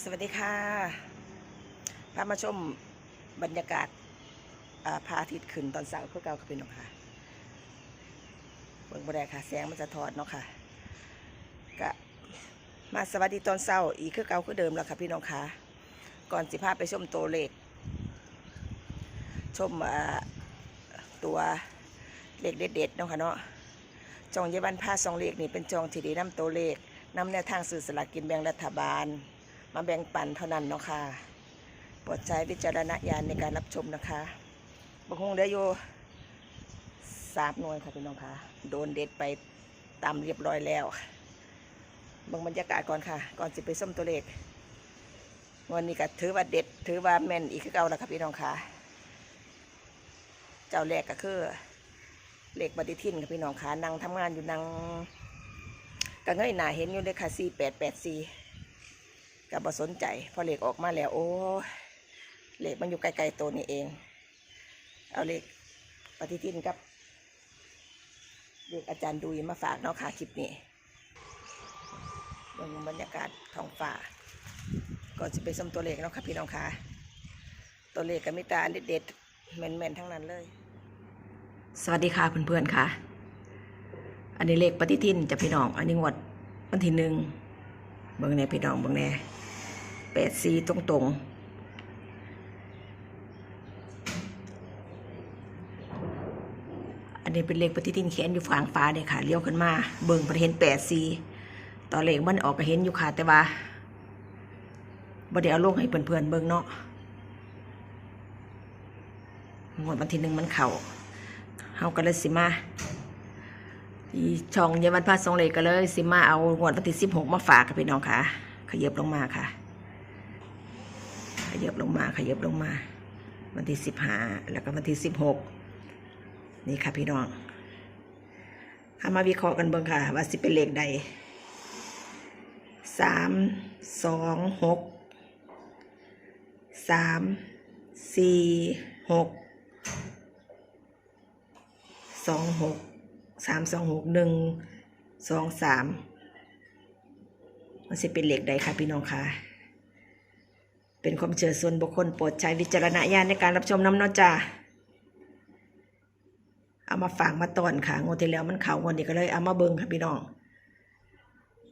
สวัสดีค่ะพามาชมบรรยากาศาพระอาทิตย์ขึ้นตอนเช้าเพื่อเก่ากับพี่น้องค่ะเบิ่งบ่ได้ค่ะ แสงมันจะทอดเนาะค่ะก็มาสวัสดีตอนเช้าอีกคือเก่าคือเดิมแล้วค่ะพี่น้องค่ะ ก่อนสิพาไปชมตัวเลข ชมตัวเลขเด็ดๆเนาะค่ะเนาะจองเยาวันผ้าสองเลขนี่เป็นจองที่ดีน้ำตัวเลขนำแนวทางสื่อสลากกินแบ่งรัฐบาล มาแบ่งปันเท่านั้นเนาะค่ะโปรดใช้วิจารณญาณในการรับชมนะคะบางคงเหลืออยู่สามหน่วยค่ะพี่น้องค่ะ โดนเด็ดไปตามเรียบร้อยแล้วบางบรรยากาศก่อนค่ะ ก่อนสิไปส้มตัวเลขวันนี้ก็ถือว่าเด็ด ถือว่าแม่นอีกคือเก่าแล้วค่ะพี่น้องค่ะ เจ้าแรกก็คือเลขปฏิทินค่ะพี่น้องค่ะนั่งทำงานอยู่นั่งก็เงยหน้าเห็นอยู่เลยค่ะสี่แปดแปดสี่ ก็บ่สนใจ พอเหล็กออกมาแล้ว โอ้เหล็กมันอยู่ไกลๆตัวนี่เอง เอาเหล็กปฏิทินกับเด็กอาจารย์ดุยมาฝากเนาะค่ะคลิปนี้เบิ่งบรรยากาศท้องฟ้าก่อนจะไปชมตัวเลขเนาะค่ะพี่น้องค่ะตัวเลขกับมิตาเด็ดๆแม่นๆทั้งนั้นเลย สวัสดีค่ะเพื่อนๆค่ะ อันนี้เลขปฏิทินจะพี่น้อง อันนี้งวดวันที่หนึ่งเบิ่งแหน่พี่น้องเบิ่งแหน่ แปดสีตรงตรงๆ อันนี้เป็นเลขปฏิทินเขียนอยู่ฝางฟ้าเนี่ยค่ะ เลี้ยวขึ้นมา เบิ่งประเห็นแปดสีต่อเลขมันออกก็เห็นอยู่ค่ะ แต่ว่าบ่ได้เอาลงให้เพื่อนๆเบิ่งเนาะงวดวันที่หนึ่งมันเข่าเฮาก็เลยสิมาช่องเยาวันพาสองเลขก็เลย สิมาเอางวดวันที่สิบหกมาฝากกับพี่น้องค่ะ ขยับลงมาค่ะ ขยับลงมาขยับลงมา วันที่สิบห้าแล้วก็วันที่สิบหกนี่ค่ะพี่น้องเอามาวิเคราะห์กันเบิ่งค่ะ ว่าสิเป็นเลขใดสามสองหกสามสี่หกสองหกสามสองหกหนึ่งสองสามมันจะเป็นเหล็กใดคะพี่น้องคะ เป็นความเชื่อส่วนบุคคลโปรดใช้วิจารณญาณในการรับชมน้ำเนอจ้าเอามาฝากมาตอนค่ะงวดที่แล้วมันเข่างวดนี้ก็เลยเอามาเบิ้งค่ะพี่น้อง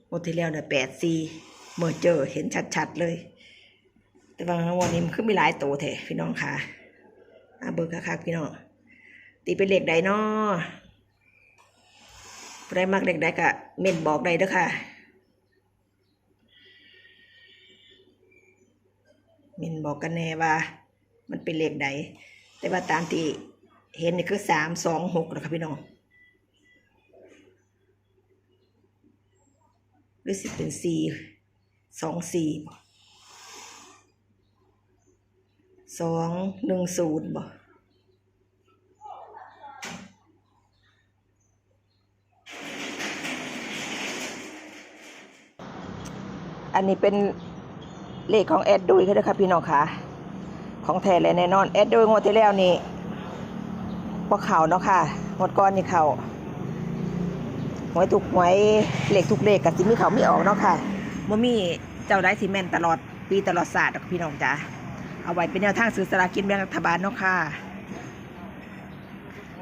งวดที่แล้วเนี่ยแปดสี่เมื่อเจอเห็นชัดๆเลย แต่บางวันนี้มันขึ้นมีหลายตัวแท้พี่น้องค่ะเอาเบิ้งค่ะพี่น้องตีเป็นเหล็กใดนาะผู้มักเหล็กได้ก็เม่นบอกได้เด้อค่ะ เม่นบอกกันแน่ว่า มันเป็นเลขใด แต่ว่าตามที่เห็นนี่คือสามสองหกนะครับพี่น้องหรือสิเป็นสี่สองสี่สองหนึ่งศูนย์บ่อันนี้เป็น เลขของแอดดุยเขาด้วยครับพี่น้องค่ะของแท้เลยแน่นอนแอดดุยงวดที่แล้วนี่พวกเข่าเนาะค่ะงวดก้อนนี่เขาหวยถูกหวยเลขทุกเลขกับสิมีเขาไม่ออกเนาะค่ะบ่มีเจ้าได้สิแม่นตลอดปีตลอดศาสตร์พี่น้องจ้าเอาไว้เป็นแนวทางซื้อสลากกินแบ่งรัฐบาลเนาะค่ะ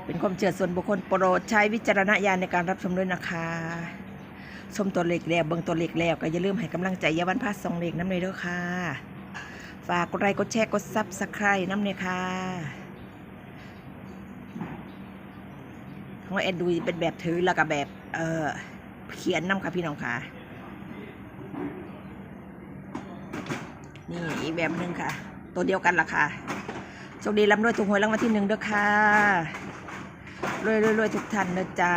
เป็นความเชื่อส่วนบุคคลโปรดใช้วิจารณญาณในการรับชมด้วยนะคะ ชมตัวเล็กแล้วเบิ่งตัวเล็กแล้วก็อย่าลืมให้กำลังใจยาวันพาสสองเล็กน้ำเลยด้วยค่ะ ฝากกดไลค์กดแชร์กดซับสไครต์น้ำเลยค่ะของแอนดูเป็นแบบถือแล้วก็แบบเออเขียนน้ำค่ะพี่น้องค่ะ นี่อีกแบบหนึ่งค่ะ ตัวเดียวกันล่ะค่ะโชคดีร่ำรวยถูกหวยรางวัลที่หนึ่งเด้อค่ะรวยรวยรวยทุกท่านเด้อจ้า